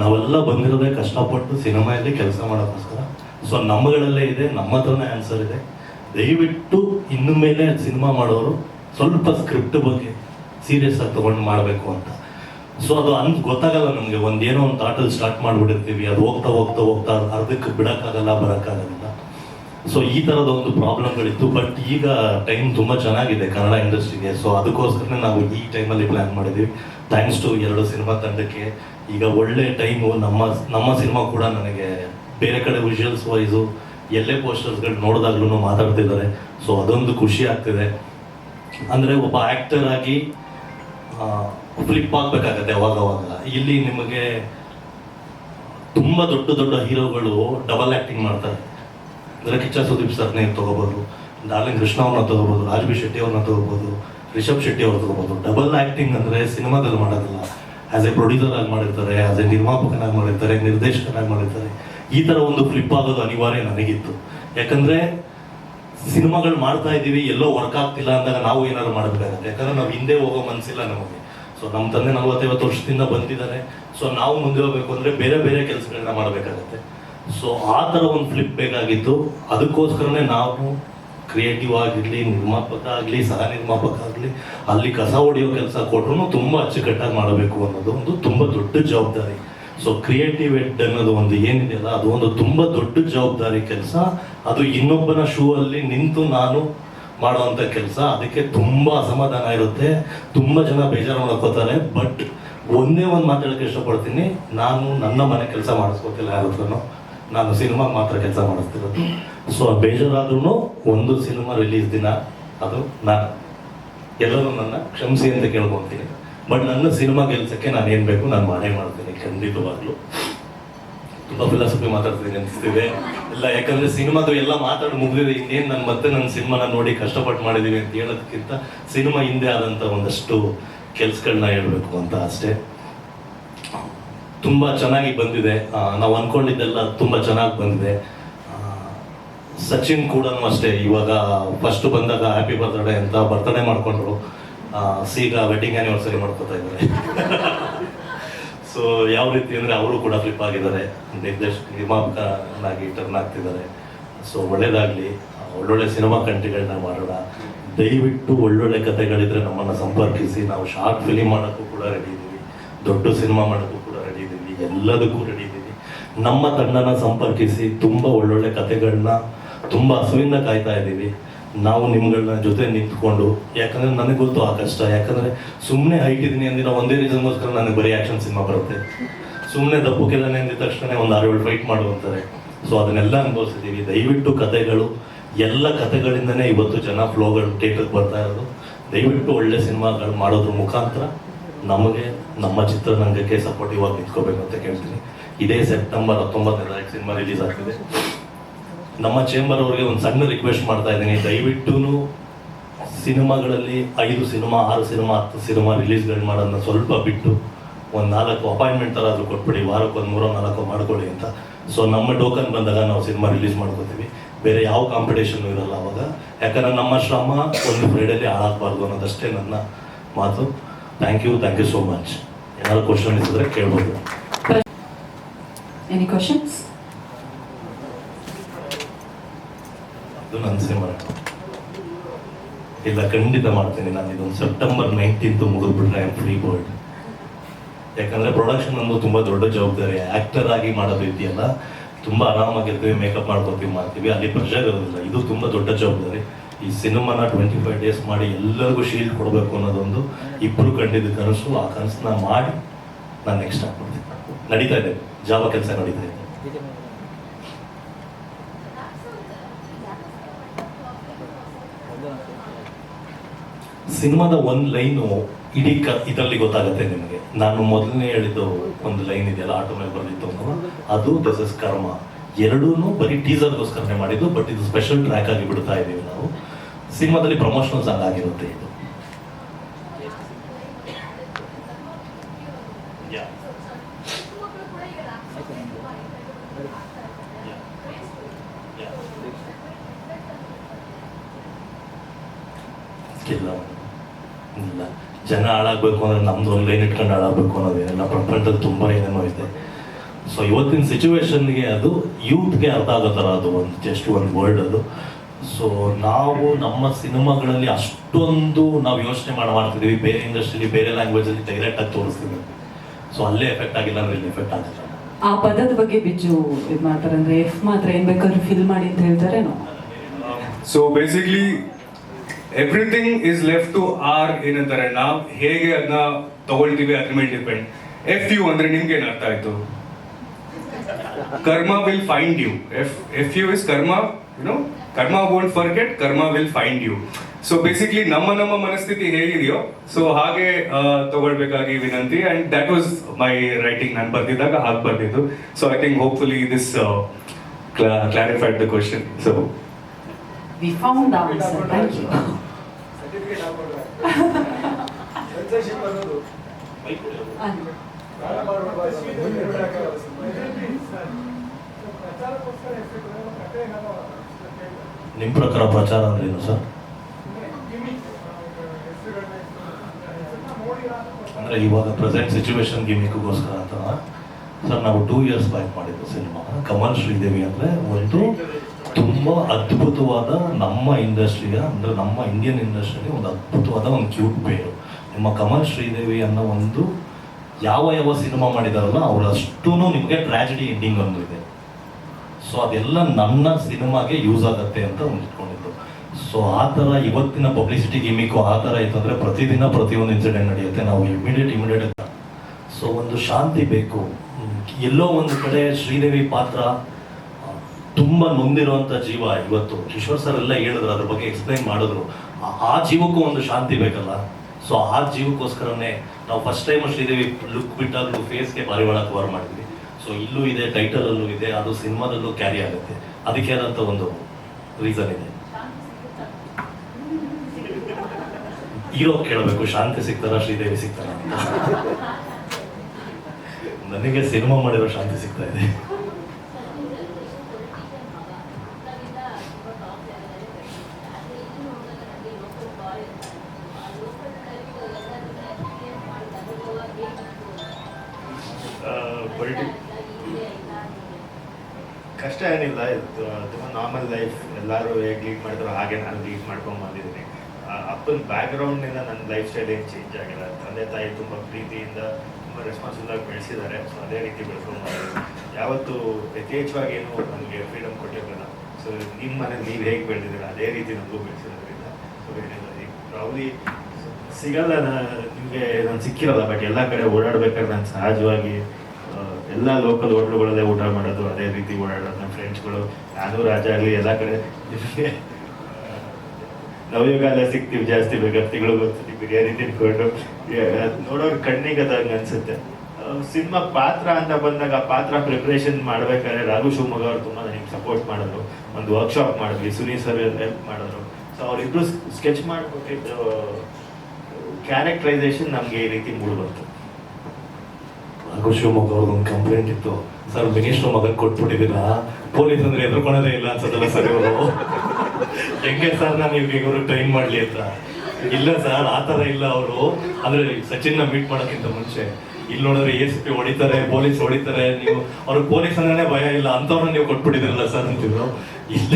Speaker 4: ನಾವೆಲ್ಲ ಬಂದಿರೋದೇ ಕಷ್ಟಪಟ್ಟು ಸಿನಿಮಾದಲ್ಲಿ ಕೆಲಸ ಮಾಡೋಕ್ಕೋಸ್ಕರ. ಸೊ ನಮ್ಮಗಳಲ್ಲೇ ಇದೆ, ನಮ್ಮ ಹತ್ರನೇ ಆನ್ಸರ್ ಇದೆ. ದಯವಿಟ್ಟು ಇನ್ನು ಮೇಲೆ ಸಿನಿಮಾ ಮಾಡೋರು ಸ್ವಲ್ಪ ಸ್ಕ್ರಿಪ್ಟ್ ಬಗ್ಗೆ ಸೀರಿಯಸ್ ಆಗಿ ತೊಗೊಂಡು ಮಾಡಬೇಕು ಅಂತ. ಸೊ ಅದು ಅನ್, ಗೊತ್ತಾಗಲ್ಲ ನಮಗೆ ಒಂದೇನೋ ಒಂದು ಥಾಟಲ್ಲಿ ಸ್ಟಾರ್ಟ್ ಮಾಡಿಬಿಟ್ಟಿರ್ತೀವಿ. ಅದು ಹೋಗ್ತಾ ಹೋಗ್ತಾ ಹೋಗ್ತಾ ಅರ್ಧಕ್ಕೆ ಬಿಡೋಕ್ಕಾಗಲ್ಲ, ಬರೋಕ್ಕಾಗಲ್ಲ. ಸೊ ಈ ಥರದ ಒಂದು ಪ್ರಾಬ್ಲಮ್ಗಳಿತ್ತು. ಬಟ್ ಈಗ ಟೈಮ್ ತುಂಬ ಚೆನ್ನಾಗಿದೆ ಕನ್ನಡ ಇಂಡಸ್ಟ್ರಿಗೆ ಸೊ ಅದಕ್ಕೋಸ್ಕರನೇ ನಾವು ಈ ಟೈಮಲ್ಲಿ ಪ್ಲ್ಯಾನ್ ಮಾಡಿದ್ವಿ. ಥ್ಯಾಂಕ್ಸ್ ಟು ಎರಡು ಸಿನಿಮಾ ತಂಡಕ್ಕೆ. ಈಗ ಒಳ್ಳೆ ಟೈಮು ನಮ್ಮ ನಮ್ಮ ಸಿನಿಮಾ ಕೂಡ ನನಗೆ ಬೇರೆ ಕಡೆ ವಿಜುವಲ್ಸ್ ವೈಸು ಎಲ್ಲೇ ಪೋಸ್ಟರ್ಸ್ಗಳು ನೋಡಿದಾಗ್ಲೂ ಮಾತಾಡ್ತಿದ್ದಾರೆ. ಸೊ ಅದೊಂದು ಖುಷಿ ಆಗ್ತಿದೆ. ಅಂದರೆ ಒಬ್ಬ ಆ್ಯಕ್ಟರ್ ಆಗಿ ಫ್ಲಿಪ್ ಆಗಬೇಕಾಗತ್ತೆ ಅವಾಗ ಅವಾಗ ಇಲ್ಲಿ ನಿಮಗೆ ತುಂಬ ದೊಡ್ಡ ದೊಡ್ಡ ಹೀರೋಗಳು ಡಬಲ್ ಆ್ಯಕ್ಟಿಂಗ್ ಮಾಡ್ತಾರೆ. ಅಂದರೆ ಕಿಚ್ಚ ಸುದೀಪ್ ಸರ್ನೇ ತಗೋಬೋದು, ಡಾರ್ಲಿಂಗ್ ಕೃಷ್ಣ ಅವ್ರನ್ನ ತಗೋಬೋದು ರಾಜ್ಬಿ ಶೆಟ್ಟಿ ಅವ್ರನ್ನ ತಗೋಬೋದು ರಿಷಬ್ ಶೆಟ್ಟಿ ಅವರು ತಗೋಬಹುದು ಡಬಲ್ ಆ್ಯಕ್ಟಿಂಗ್ ಅಂದರೆ ಸಿನಿಮಾದಲ್ಲಿ ಮಾಡೋದಿಲ್ಲ. ಆ್ಯಸ್ ಎ ಪ್ರೊಡ್ಯೂಸರ್ ಆಗಿ ಮಾಡಿರ್ತಾರೆ ಆ್ಯಸ್ ಎ ನಿರ್ಮಾಪಕನಾಗಿ ಮಾಡಿರ್ತಾರೆ, ನಿರ್ದೇಶಕನಾಗಿ ಮಾಡಿರ್ತಾರೆ. ಈ ಥರ ಒಂದು ಫ್ಲಿಪ್ ಆಗೋದು ಅನಿವಾರ್ಯ ನನಗಿತ್ತು. ಯಾಕಂದರೆ ಸಿನಿಮಾಗಳು ಮಾಡ್ತಾ ಇದ್ದೀವಿ, ಎಲ್ಲೋ ವರ್ಕ್ ಆಗ್ತಿಲ್ಲ ಅಂದಾಗ ನಾವು ಏನಾದ್ರು ಮಾಡಬೇಕಾಗುತ್ತೆ. ಯಾಕಂದ್ರೆ ನಾವು ಹಿಂದೆ ಹೋಗೋ ಮನಸ್ಸಿಲ್ಲ ನಮಗೆ. ಸೊ ನಮ್ಮ ತಂದೆ ನಲವತ್ತೈವತ್ತು ವರ್ಷದಿಂದ ಬಂದಿದ್ದಾರೆ. ಸೊ ನಾವು ಮುಂದೆ ಹೋಗ್ಬೇಕು ಅಂದರೆ ಬೇರೆ ಬೇರೆ ಕೆಲಸಗಳನ್ನ ಮಾಡಬೇಕಾಗತ್ತೆ. ಸೊ ಆ ಥರ ಒಂದು ಫ್ಲಿಪ್ ಬೇಕಾಗಿತ್ತು. ಅದಕ್ಕೋಸ್ಕರನೇ ನಾವು ಕ್ರಿಯೇಟಿವ್ ಆಗಿರಲಿ, ನಿರ್ಮಾಪಕ ಆಗಲಿ ಸಹ ನಿರ್ಮಾಪಕ ಆಗಲಿ, ಅಲ್ಲಿ ಕಸ ಹೊಡೆಯೋ ಕೆಲಸ ಕೊಟ್ಟರು ತುಂಬ ಅಚ್ಚುಕಟ್ಟಾಗಿ ಮಾಡಬೇಕು ಅನ್ನೋದು ಒಂದು ತುಂಬ ದೊಡ್ಡ ಜವಾಬ್ದಾರಿ. ಸೊ ಕ್ರಿಯೇಟಿವ್ ಎಡ್ ಅನ್ನೋದು ಒಂದು ಏನಿದೆಯಲ್ಲ ಅದು ಒಂದು ತುಂಬ ದೊಡ್ಡ ಜವಾಬ್ದಾರಿ ಕೆಲಸ. ಅದು ಇನ್ನೊಬ್ಬನ ಶೂ ಅಲ್ಲಿ ನಿಂತು ನಾನು ಮಾಡುವಂಥ ಕೆಲಸ. ಅದಕ್ಕೆ ತುಂಬ ಅಸಮಾಧಾನ ಇರುತ್ತೆ. ತುಂಬ ಜನ ಬೇಜಾರು ಮಾಡ್ಕೋತಾರೆ. ಬಟ್ ಒಂದೇ ಒಂದು ಮಾತಾಡೋಕ್ಕೆ ಇಷ್ಟಪಡ್ತೀನಿ. ನಾನು ನನ್ನ ಮನೆ ಕೆಲಸ ಮಾಡಿಸ್ಕೋತಿಲ್ಲ ಯಾರ ನಾನು ಸಿನಿಮಾ ಮಾತ್ರ ಕೆಲಸ ಮಾಡಿಸ್ತಿರೋದು. ಸೊ ಬೇಜಾರಾದ್ರೂ ಒಂದು ಸಿನಿಮಾ ರಿಲೀಸ್ ದಿನ ಅದು ನಾನು. ಎಲ್ಲರೂ ನನ್ನ ಕ್ಷಮಿಸಿ ಅಂತ ಕೇಳ್ಕೊತೀನಿ. ಬಟ್ ನನ್ನ ಸಿನಿಮಾ ಕೆಲಸಕ್ಕೆ ನಾನು ಏನು ಬೇಕು ನಾನು ಮಾಡೇ ಮಾಡ್ತೀನಿ, ಖಂಡಿತವಾಗ್ಲೂ. ತುಂಬಾ ಫಿಲಾಸಫಿ ಮಾತಾಡ್ತೀನಿ ಅನಿಸ್ತಿದೆ. ಇಲ್ಲ, ಯಾಕಂದ್ರೆ ಸಿನಿಮಾದು ಎಲ್ಲ ಮಾತಾಡಿ ಮುಗಿದಿದೆ. ಇನ್ನೇನು ನಾನು ಮತ್ತೆ ನನ್ನ ಸಿನಿಮಾನ ನೋಡಿ ಕಷ್ಟಪಟ್ಟು ಮಾಡಿದ್ದೀನಿ ಅಂತ ಹೇಳೋದಕ್ಕಿಂತ ಸಿನಿಮಾ ಹಿಂದೆ ಆದಂಥ ಒಂದಷ್ಟು ಕೆಲ್ಸಗಳನ್ನ ಹೇಳಬೇಕು ಅಂತ ಅಷ್ಟೇ. ತುಂಬ ಚೆನ್ನಾಗಿ ಬಂದಿದೆ. ನಾವು ಅನ್ಕೊಂಡಿದ್ದೆಲ್ಲ ತುಂಬ ಚೆನ್ನಾಗಿ ಬಂದಿದೆ. ಸಚಿನ್ ಕೂಡ ಅಷ್ಟೇ, ಇವಾಗ ಫಸ್ಟ್ ಬಂದಾಗ ಹ್ಯಾಪಿ ಬರ್ತ್ಡೇ ಅಂತ ಬರ್ತ್ಡೇ ಮಾಡ್ಕೊಂಡ್ರು. ಸೀದಾ ವೆಡ್ಡಿಂಗ್ ಆ್ಯನಿವರ್ಸರಿ ಮಾಡ್ಕೋತಾ ಇದ್ದಾರೆ. ಸೊ ಯಾವ ರೀತಿ ಅಂದರೆ ಅವರು ಕೂಡ ಫ್ಲಿಪ್ ಆಗಿದ್ದಾರೆ. ನಿರ್ದೇಶಕ, ನಿರ್ಮಾಪಕನಾಗಿ ಟರ್ನ್ ಆಗ್ತಿದ್ದಾರೆ. ಸೊ ಒಳ್ಳೇದಾಗಲಿ. ಒಳ್ಳೊಳ್ಳೆ ಸಿನಿಮಾ ಕಂಟ್ರಿಗಳನ್ನ ಮಾಡೋಣ. ದಯವಿಟ್ಟು ಒಳ್ಳೊಳ್ಳೆ ಕಥೆಗಳಿದ್ರೆ ನಮ್ಮನ್ನು ಸಂಪರ್ಕಿಸಿ. ನಾವು ಶಾರ್ಟ್ ಫಿಲಿಮ್ ಮಾಡೋಕ್ಕೂ ಕೂಡ ರೆಡಿ ಇದ್ದೀವಿ ದೊಡ್ಡ ಸಿನಿಮಾ ಮಾಡೋಕ್ಕೂ ಎಲ್ಲದಕ್ಕೂ ರೆಡಿ ಇದ್ದೀನಿ. ನಮ್ಮ ತಂಡನ ಸಂಪರ್ಕಿಸಿ ತುಂಬ ಒಳ್ಳೊಳ್ಳೆ ಕತೆಗಳನ್ನ ತುಂಬ ಹಸುವಿಂದ ಕಾಯ್ತಾ ಇದ್ದೀವಿ. ನಾವು ನಿಮ್ಗಳನ್ನ ಜೊತೆ ನಿಂತ್ಕೊಂಡು, ಯಾಕಂದ್ರೆ ನನಗೆ ಗೊತ್ತು ಆ ಕಷ್ಟ. ಯಾಕಂದ್ರೆ ಸುಮ್ಮನೆ ಹೈಟ್ ಇದೀನಿ ಅಂದಿರೋ ಒಂದೇ ರೀಸನ್ಗೋಸ್ಕರ ನನಗೆ ಬರೀ ಆಕ್ಷನ್ ಸಿನಿಮಾ ಬರುತ್ತೆ. ಸುಮ್ಮನೆ ದಪ್ಪಕ್ಕೆಲ್ಲ ಅಂದಿದ ತಕ್ಷಣ ಒಂದು ಆರು ಏಳು ಫೈಟ್ ಮಾಡು ಅಂತಾರೆ ಸೊ ಅದನ್ನೆಲ್ಲ ಅನುಭವಿಸಿದ್ದೀವಿ ದಯವಿಟ್ಟು ಕಥೆಗಳು, ಎಲ್ಲ ಕಥೆಗಳಿಂದನೇ ಇವತ್ತು ಜನ ಫ್ಲೋಗಳು ಥಿಯೇಟರ್ಗೆ ಬರ್ತಾ ಇರೋದು. ದಯವಿಟ್ಟು ಒಳ್ಳೆ ಸಿನಿಮಾಗಳು ಮಾಡೋದ್ರ ಮುಖಾಂತರ ನಮಗೆ, ನಮ್ಮ ಚಿತ್ರರಂಗಕ್ಕೆ ಸಪೋರ್ಟಿವ್ ಆಗಿ ನಿಂತ್ಕೋಬೇಕು ಅಂತ ಕೇಳ್ತೀನಿ. ಇದೇ ಸೆಪ್ಟೆಂಬರ್ ಹತ್ತೊಂಬತ್ತನೇ ಸಿನಿಮಾ ರಿಲೀಸ್ ಆಗ್ತಿದೆ. ನಮ್ಮ ಚೇಂಬರ್ ಅವರಿಗೆ ಒಂದು ಸಣ್ಣ ರಿಕ್ವೆಸ್ಟ್ ಮಾಡ್ತಾ ಇದ್ದೀನಿ. ದಯವಿಟ್ಟು ಸಿನಿಮಾಗಳಲ್ಲಿ ಐದು ಸಿನಿಮಾ, ಆರು ಸಿನಿಮಾ, ಹತ್ತು ಸಿನಿಮಾ ರಿಲೀಸ್ಗಳು ಮಾಡೋದನ್ನ ಸ್ವಲ್ಪ ಬಿಟ್ಟು ಒಂದು ನಾಲ್ಕು ಅಪಾಯಿಂಟ್ಮೆಂಟ್ ಥರ ಆದರೂ ಕೊಟ್ಬಿಡಿ. ವಾರಕ್ಕೆ ಒಂದು ಮೂರೋ ನಾಲ್ಕು ಮಾಡ್ಕೊಳ್ಳಿ ಅಂತ. ಸೊ ನಮ್ಮ ಟೋಕನ್ ಬಂದಾಗ ನಾವು ಸಿನಿಮಾ ರಿಲೀಸ್ ಮಾಡ್ಕೋತೀವಿ. ಬೇರೆ ಯಾವ ಕಾಂಪಿಟೇಷನ್ ಇರಲ್ಲ ಅವಾಗ. ಯಾಕಂದ್ರೆ ನಮ್ಮ ಶ್ರಮ ಒಂದು ಫ್ರೈಡೇಲಿ ಹಾಳಾಗಬಾರ್ದು ಅನ್ನೋದಷ್ಟೇ ನನ್ನ ಮಾತು. Thank you thank you so much ಏನಾದ್ರು ಕ್ವಶನ್ ಇದ್ದರೆ ಕೇಳ್ಬೋದು.
Speaker 1: ಎನಿ ಕ್ವಶನ್ಸ್
Speaker 4: ಅದು ನನ್ನ ಸಿನಿಮಾ. ಇಲ್ಲ ಖಂಡಿತ ಮಾಡ್ತೀನಿ ನಾನು. ಇದೊಂದು ಸೆಪ್ಟೆಂಬರ್ ನೈನ್ಟೀನ್ತ್ ಮುಗಿದ್ಬಿಟ್ರೆ ಐ ಫ್ರೀ ಬೋರ್ಡ್ ಯಾಕಂದ್ರೆ ಪ್ರೊಡಕ್ಷನ್ ಅನ್ನೋದು ತುಂಬಾ ದೊಡ್ಡ ಜವಾಬ್ದಾರಿ. ಆಕ್ಟರ್ ಆಗಿ ಮಾಡೋದು ಇದೆಯಲ್ಲ ತುಂಬ ಆರಾಮಾಗಿರ್ತೀವಿ ಮೇಕಪ್ ಮಾಡ್ಕೊತೀವಿ ಮಾಡ್ತೀವಿ. ಅಲ್ಲಿ ಪ್ರೆಷರ್ ಇರೋದಿಲ್ಲ. ಇದು ತುಂಬ ದೊಡ್ಡ ಜವಾಬ್ದಾರಿ. ಈ ಸಿನಿಮಾನ ಟ್ವೆಂಟಿ ಫೈವ್ ಡೇಸ್ ಮಾಡಿ ಎಲ್ಲರಿಗೂ ಶೀಲ್ಡ್ ಕೊಡಬೇಕು ಅನ್ನೋದೊಂದು ಇಬ್ಬರು ಕಂಡಿದ್ದ ಕನಸು. ಆ ಕನಸನ್ನ ಮಾಡಿ ನಾನು ನೆಕ್ಸ್ಟ್ ಆಗ್ಬಿಡ್ತೀನಿ ನಡೀತಾ ಇದೆ. ಜಾವ ಕೆಲಸ ನಡೀತಾ ಇದೆ. ಸಿನಿಮಾದ ಒಂದು ಲೈನು ಇಡೀ ಕ ಇದರಲ್ಲಿ ಗೊತ್ತಾಗುತ್ತೆ ನಿಮಗೆ. ನಾನು ಮೊದಲನೇ ಹೇಳಿದ್ದು ಒಂದು ಲೈನ್ ಇದೆಯಲ್ಲ, ಆಟೋ ಮೇಲೆ ಬಂದಿತ್ತು ಅಂತ. ಅದು ದಿಸ್ ಇಸ್ ಕರ್ಮ ಎರಡೂ ಬರೀ ಟೀಸರ್ಗೋಸ್ಕರನೇ ಮಾಡಿದ್ದು ಬಟ್ ಇದು ಸ್ಪೆಷಲ್ ಟ್ರ್ಯಾಕ್ ಆಗಿ ಬಿಡ್ತಾ ಇದೀವಿ ನಾವು ಸಿನಿಮಾದಲ್ಲಿ ಪ್ರಮೋಷನಲ್ ಸಾಂಗ್ ಆಗಿರುತ್ತೆ ಇದು. ಇಲ್ಲ. ಜನ ಹಾಳಾಗಬೇಕು ಅಂದ್ರೆ ನಮ್ದು ಒಂದು ಲೈನ್ ಇಟ್ಕೊಂಡು ಹಾಳಾಗಬೇಕು ಅನ್ನೋದೇನಿಲ್ಲ ಪ್ರಪಂಚದಲ್ಲಿ ತುಂಬಾ ಏನೇನೋ ಇದೆ. ಸೊ ಇವತ್ತಿನ ಸಿಚುವೇಶನ್ಗೆ ಅದು ಯೂತ್ಗೆ ಅರ್ಥ ಆಗೋ ಥರ ಅದು ಒಂದು ಜಸ್ಟ್ ಒಂದು ವರ್ಡ್ ಅದು. ಸೊ ನಾವು ನಮ್ಮ ಸಿನಿಮಾಗಳಲ್ಲಿ ಅಷ್ಟೊಂದು ನಾವು ಯೋಚನೆ ಮಾಡಿ ಮಾಡ್ತಿದ್ದೀವಿ ಬೇರೆ ಇಂಡಸ್ಟ್ರಿಲಿ ಬೇರೆ ಲ್ಯಾಂಗ್ವೇಜಲ್ಲಿ ಡೈರೆಕ್ಟಾಗಿ ತೋರಿಸ್ತೀವಿ ಸೊ ಅಲ್ಲೇ ಎಫೆಕ್ಟ್ ಆಗಿಲ್ಲ ಅಂದ್ರೆ ಇಲ್ಲಿ ಎಫೆಕ್ಟ್ ಆಗಿಲ್ಲ
Speaker 1: ಆ ಪದದ ಬಗ್ಗೆ ಬಿಜ್ಜು ಇದು ಮಾಡ್ತಾರೆ ಅಂದ್ರೆ ಎಫ್ ಮಾತ್ರ ಏನ್ ಬೇಕಾದ್ರೆ ಫಿಲ್ ಮಾಡಿ ಅಂತ ಹೇಳ್ತಾರೇನೋ?
Speaker 5: So basically everything is left to our ಏನಂತಾರೆ? ನಾವು ಹೇಗೆ ಅದನ್ನ ತಗೊಳ್ತೀವಿ ಅದ್ರ ಮೇಲೆ ಡಿಪೆಂಡ್ ಎಫ್ ಯು ಅಂದ್ರೆ ನಿಮ್ಗೆ ಏನ್ ಅರ್ಥ ಆಯ್ತು? Karma will find you if if you is karma you know karma won't forget karma will find you so basically ನಮ್ಮ ನಮ್ಮ ಮನಸ್ಥಿತಿ ಹೇಗಿದೆಯೋ ಸೊ ಹಾಗೆ ತಗೊಳ್ಬೇಕಾಗಿ ವಿನಂತಿ. And that was my writing ನಾನು ಬರ್ದಿದ್ದಾಗ ಹಾಗೆ ಬರ್ದಿದ್ದು. So I think hopefully this clarified the question so
Speaker 1: we found answer thank you
Speaker 4: ನಿಮ್ಮ ಪ್ರಕಾರ ಪ್ರಚಾರ ಅಂದ್ರೇನು ಸರ್? ಅಂದರೆ ಇವಾಗ ಪ್ರೆಸೆಂಟ್ ಸಿಚುವೇಶನ್ ಗಿಮಿಕ್ಗೋಸ್ಕರ ಅಂತ ಸರ್, ನಾವು ಟೂ ಇಯರ್ಸ್ ಬ್ಯಾಕ್ ಮಾಡಿದ್ದು ಸಿನಿಮಾ ಕಮಲ್ ಶ್ರೀದೇವಿ ಅಂದ್ರೆ ಒಂದು ತುಂಬ ಅದ್ಭುತವಾದ ನಮ್ಮ ಇಂಡಸ್ಟ್ರಿಯ ಅಂದರೆ ನಮ್ಮ ಇಂಡಿಯನ್ ಇಂಡಸ್ಟ್ರಿಗೆ ಒಂದು ಅದ್ಭುತವಾದ ಒಂದು ಕ್ಯೂಟ್ ಪೇರು ನಿಮ್ಮ ಕಮಲ್ ಶ್ರೀದೇವಿ ಅನ್ನೋ ಒಂದು ಯಾವ ಯಾವ ಸಿನಿಮಾ ಮಾಡಿದಾರಲ್ಲ ಅವರಷ್ಟೂ ನಿಮಗೆ ಟ್ರಾಜಿಡಿ ಎಂಡಿಂಗ್ ಒಂದು ಇದೆ ಸೊ ಅದೆಲ್ಲ ನನ್ನ ಸಿನಿಮಾಗೆ ಯೂಸ್ ಆಗತ್ತೆ ಅಂತ ಒಂದು ಸೊ ಆ ಥರ ಇವತ್ತಿನ ಪಬ್ಲಿಸಿಟಿ ಗಿಮಿಕ್ಕು ಆ ಥರ ಅಂದ್ರೆ ಪ್ರತಿದಿನ ಪ್ರತಿಯೊಂದು ಇನ್ಸಿಡೆಂಟ್ ನಡೆಯುತ್ತೆ. ನಾವು ಇಮಿಡಿಯೇಟ್ ಇಮಿಡಿಯೇಟ್ ಸೊ ಒಂದು ಶಾಂತಿ ಬೇಕು. ಎಲ್ಲೋ ಒಂದು ಕಡೆ ಶ್ರೀದೇವಿ ಪಾತ್ರ ತುಂಬ ನೊಂದಿರುವಂಥ ಜೀವ ಇವತ್ತು. ಕಿಶೋರ್ ಸರ್ ಎಲ್ಲ ಹೇಳಿದ್ರು, ಅದ್ರ ಬಗ್ಗೆ ಎಕ್ಸ್ಪ್ಲೈನ್ ಮಾಡಿದ್ರು. ಆ- ಆ ಜೀವಕ್ಕೂ ಒಂದು ಶಾಂತಿ ಬೇಕಲ್ಲ? ಸೊ ಆ ಜೀವಕ್ಕೋಸ್ಕರನೇ ನಾವು ಫಸ್ಟ್ ಟೈಮ್ ಶ್ರೀದೇವಿ ಲುಕ್ ಬಿಟ್ಟಾಗಲೂ ಫೇಸ್ಗೆ ಪಾರಿವಾಳ ಕವರ್ ಮಾಡಿದ್ವಿ. ಸೊ ಇಲ್ಲೂ ಇದೆ ಟೈಟಲಲ್ಲೂ ಇದೆ, ಅದು ಸಿನಿಮಾದಲ್ಲೂ ಕ್ಯಾರಿ ಆಗುತ್ತೆ. ಅದಕ್ಕೆ ಆದಂಥ ಒಂದು ರೀಸನ್ ಇದೆ. ಹೀರೋ ಕೇಳಬೇಕು, ಶಾಂತಿ ಸಿಗ್ತಾರ, ಶ್ರೀದೇವಿ ಸಿಗ್ತಾರ ನನಗೆ ಸಿನಿಮಾ ಮಾಡಿರೋ ಶಾಂತಿ ಸಿಗ್ತಾ ಇದೆ.
Speaker 3: ಏನಿಲ್ಲ, ಇದು ತುಂಬ ನಾರ್ಮಲ್ ಲೈಫ್ ಎಲ್ಲರೂ ಹೇಗೆ ಲೀಡ್ ಮಾಡಿದ್ರು ಹಾಗೆ ನಾನು ಲೀಡ್ ಮಾಡ್ಕೊಂಡು ಬಂದಿದ್ದೀನಿ. ಅಪ್ಪನ ಬ್ಯಾಕ್ಗ್ರೌಂಡ್ನಿಂದ ನನ್ನ ಲೈಫ್ ಸ್ಟೈಲ್ ಏನು ಚೇಂಜ್ ಆಗಿಲ್ಲ. ತಂದೆ ತಾಯಿ ತುಂಬ ಪ್ರೀತಿಯಿಂದ ತುಂಬ ರೆಸ್ಪಾನ್ಸಿಬಲ್ ಆಗಿ ಬೆಳೆಸಿದ್ದಾರೆ. ಸೊ ಅದೇ ರೀತಿ ಬೆಳ್ಕೊಂಡು ಯಾವತ್ತು ಯಥೇಚ್ಛವಾಗಿ ಏನು ನಮಗೆ ಫ್ರೀಡಮ್ ಕೊಟ್ಟಿರಲ್ಲ ಸೊ ನಿಮ್ಮ ಮನೇಲಿ ನೀವು ಹೇಗೆ ಬೆಳೆದಿದ್ದೀರ? ಅದೇ ರೀತಿ ನಮಗೂ ಬೆಳೆಸಿರೋದ್ರಿಂದ. ಸೊ ಏನಿಲ್ಲ. ಈಗ ಪ್ರಾಬ್ಲಿ ಸಿಗಲ್ಲ ನಿಮಗೆ ನಾನು ಸಿಕ್ಕಿರಲ್ಲ ಬಟ್ ಎಲ್ಲ ಕಡೆ ಓಡಾಡ್ಬೇಕಾದ್ರೆ ನಾನು ಸಹಜವಾಗಿ ಎಲ್ಲ ಲೋಕಲ್ ಹೋಟ್ಲುಗಳಲ್ಲೇ ಊಟ ಮಾಡೋದು, ಅದೇ ರೀತಿ ಓಡಾಡೋದು ನಮ್ಮ ಫ್ರೆಂಡ್ಸ್ಗಳು ನಾನು ರಾಜ ಆಗಲಿ, ಎಲ್ಲ ಕಡೆ. ನವಯುಗಾಲ ಸಿಗ್ತೀವಿ, ಜಾಸ್ತಿ ಬೇಕಾದ್ರೆ ತಿಂಗಳು ಬಿರಿಯಾನಿ ತಿನ್ಕೊಂಡು. ನೋಡೋರು ಕಣ್ಣಿಗೆ ಅದಂಗೆ ಅನ್ಸುತ್ತೆ. ಸಿನಿಮಾ ಪಾತ್ರ ಅಂತ ಬಂದಾಗ ಆ ಪಾತ್ರ ಪ್ರಿಪ್ರೇಷನ್ ಮಾಡ್ಬೇಕಾದ್ರೆ ರಾಘು ಶಿವಮೊಗ್ಗ ಅವ್ರು ತುಂಬ ನನಗೆ ಸಪೋರ್ಟ್ ಮಾಡಿದ್ರು. ಒಂದು ವರ್ಕ್ಶಾಪ್ ಮಾಡಿದ್ವಿ, ಸುನೀಲ್ ಸರ್ ಹೆಲ್ಪ್ ಮಾಡಿದ್ರು. ಸೊ ಅವರಿಬ್ರು ಸ್ಕೆಚ್ ಮಾಡಿಕೊಟ್ಟಿದ್ದು ಕ್ಯಾರೆಕ್ಟರೈಸೇಷನ್ ನಮಗೆ ಈ ರೀತಿ ಮೂಡ್ ಬಂತು.
Speaker 4: ಹಾಗೂ ಶಿವಮೊಗ್ಗ ಅವ್ರದ್ದೊಂದು ಕಂಪ್ಲೇಂಟ್ ಇತ್ತು. ಸರ್ ಮಿನಿಸ್ಟರ್ ಮಗಕ್ಕೆ ಕೊಟ್ಬಿಟ್ಟಿದ್ದೀರಾ? ಪೊಲೀಸ್ ಅಂದ್ರೆ ಎದುರ್ಕೊಳ್ಳೋದೇ ಇಲ್ಲ ಅನ್ಸೋದಲ್ಲ ಸರ್ ಇವರು ಹೆಂಗೆ ಸರ್, ನಾನು ಇವ್ರಿಗೆ ಇವರು ಟ್ರೈನ್ ಮಾಡ್ಲಿ ಅಂತ? ಇಲ್ಲ ಸರ್, ಆ ಥರ ಇಲ್ಲ ಅವರು. ಅಂದ್ರೆ ಸಚಿನ್ನ ಮೀಟ್ ಮಾಡೋಕ್ಕಿಂತ ಮುಂಚೆ, ಇಲ್ಲಿ ನೋಡಿದ್ರೆ ಎ ಸಿ ಪಿ ಹೊಡಿತಾರೆ, ಪೊಲೀಸ್ ಹೊಡಿತಾರೆ, ನೀವು, ಅವ್ರಿಗೆ ಪೊಲೀಸ್ ಅಂದ್ರೆ ಭಯ ಇಲ್ಲ, ಅಂಥವ್ರನ್ನ ನೀವು ಕೊಟ್ಬಿಟ್ಟಿದ್ರಲ್ಲ ಸರ್, ಅಂತಿದ್ರು. ಇಲ್ಲ.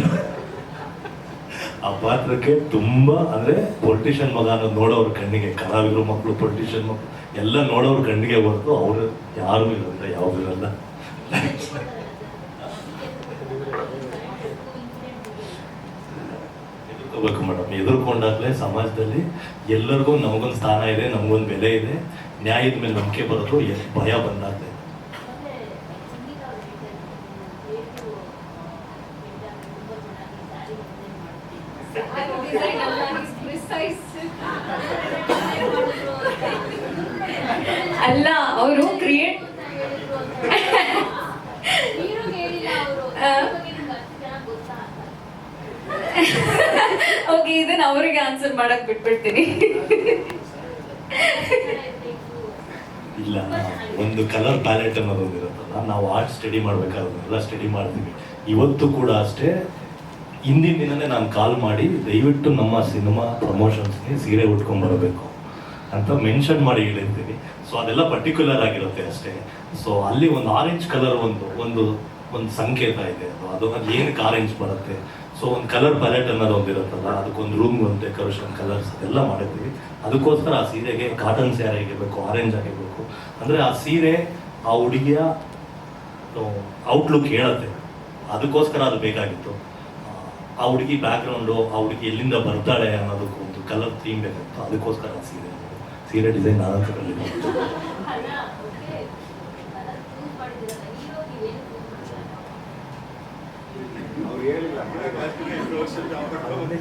Speaker 4: ಆ ಪಾತ್ರಕ್ಕೆ ತುಂಬ ಅಂದರೆ ಪೊಲಿಟಿಷಿಯನ್ ಮಗ ಅನ್ನೋದು ಕಣ್ಣಿಗೆ, ಕಲಾವಿದರು ಮಕ್ಕಳು ಪೊಲಿಟಿಷಿಯನ್ ಮಕ್ಕಳು ಎಲ್ಲ ನೋಡೋರು ಕಣ್ಣಿಗೆ ಬರ್ತು ಅವರು ಯಾರು ಇರೋಲ್ಲ, ಯಾವುದೂ ಇರಲ್ಲ. ಎದುರ್ಕೋಬೇಕು ಮೇಡಮ್. ಎದುರ್ಕೊಂಡಾಗಲೇ ಸಮಾಜದಲ್ಲಿ ಎಲ್ಲರಿಗೂ ನಮಗೊಂದು ಸ್ಥಾನ ಇದೆ, ನಮಗೊಂದು ಬೆಲೆ ಇದೆ. ನ್ಯಾಯದ ಮೇಲೆ ನಂಬಿಕೆ ಬರೋದು ಭಯ ಬಂದಾಗಲೇ.
Speaker 2: ಅಲ್ಲ, ಅವರು ಕ್ರಿಯೇಟ್ ಓಕೆ ಇದನ್ನ ಅವರಿಗೆ ಆನ್ಸರ್ ಮಾಡಕ್ ಬಿಟ್ಬಿಡ್ತೀನಿ.
Speaker 4: ಇಲ್ಲ, ಒಂದು ಕಲರ್ ಪ್ಯಾಲೆಟ್ ಅನ್ನೋದು ಇರುತ್ತಲ್ಲ ನಾವು ಆರ್ಟ್ ಸ್ಟಡಿ ಮಾಡ್ಬೇಕಾದ್ರೆ ಸ್ಟಡಿ ಮಾಡ್ತೀವಿ. ಇವತ್ತು ಕೂಡ ಅಷ್ಟೇ ಹಿಂದಿನ ದಿನನೇ ನಾನು ಕಾಲ್ ಮಾಡಿ, ದಯವಿಟ್ಟು ನಮ್ಮ ಸಿನಿಮಾ ಪ್ರಮೋಷನ್ಸ್ಗೆ ಸೀರೆ ಉಟ್ಕೊಂಡ್ ಬರಬೇಕು ಅಂತ ಮೆನ್ಷನ್ ಮಾಡಿ ಹೇಳಿರ್ತೀವಿ ಸೊ ಅದೆಲ್ಲ ಪರ್ಟಿಕ್ಯುಲರ್ ಆಗಿರುತ್ತೆ ಅಷ್ಟೇ. ಸೊ ಅಲ್ಲಿ ಒಂದು ಆರೆಂಜ್ ಕಲರ್ ಒಂದು ಒಂದು ಒಂದು ಸಂಕೇತ ಇದೆ. ಅದು ಅದು ಅದು ಏನಕ್ಕೆ ಆರೆಂಜ್ ಬರುತ್ತೆ? ಸೊ ಒಂದು ಕಲರ್ ಪ್ಯಾಲೆಟ್ ಅನ್ನೋದು ಒಂದು ಇರುತ್ತಲ್ಲ, ಅದಕ್ಕೊಂದು ರೂಮ್ ಒಂದು ಡೆಕೋರೇಷನ್ ಕಲರ್ಸ್ ಅದೆಲ್ಲ ಮಾಡಿದ್ವಿ ಅದಕ್ಕೋಸ್ಕರ ಆ ಸೀರೆಗೆ ಕಾಟನ್ ಸ್ಯಾರಿ ಆಗಿರಬೇಕು ಆರೆಂಜ್ ಆಗಿರಬೇಕು. ಅಂದರೆ ಆ ಸೀರೆ, ಆ ಹುಡುಗಿಯ ಔಟ್ಲುಕ್ ಹೇಳುತ್ತೆ. ಅದಕ್ಕೋಸ್ಕರ ಅದು ಬೇಕಾಗಿತ್ತು. ಆ ಹುಡುಗಿ ಬ್ಯಾಕ್ಗ್ರೌಂಡು ಆ ಹುಡುಗಿ ಎಲ್ಲಿಂದ ಬರ್ತಾಳೆ ಅನ್ನೋದಕ್ಕೂ ಒಂದು ಕಲರ್ ಥೀಮ್ ಬೇಕಾಗಿತ್ತು ಅದಕ್ಕೋಸ್ಕರ ಆ ಸೀರೆ ಸೀರೆ ಡಿಸೈನ್ ನಾನು ಇರೋ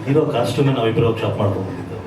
Speaker 4: ಹೀರೋ ಕಾಸ್ಟ್ಯೂಮ್ ನಾವಿಬ್ಬರು ಶಾಪ್ ಮಾಡ್ಕೊಂಡು ಬಂದಿದ್ದು.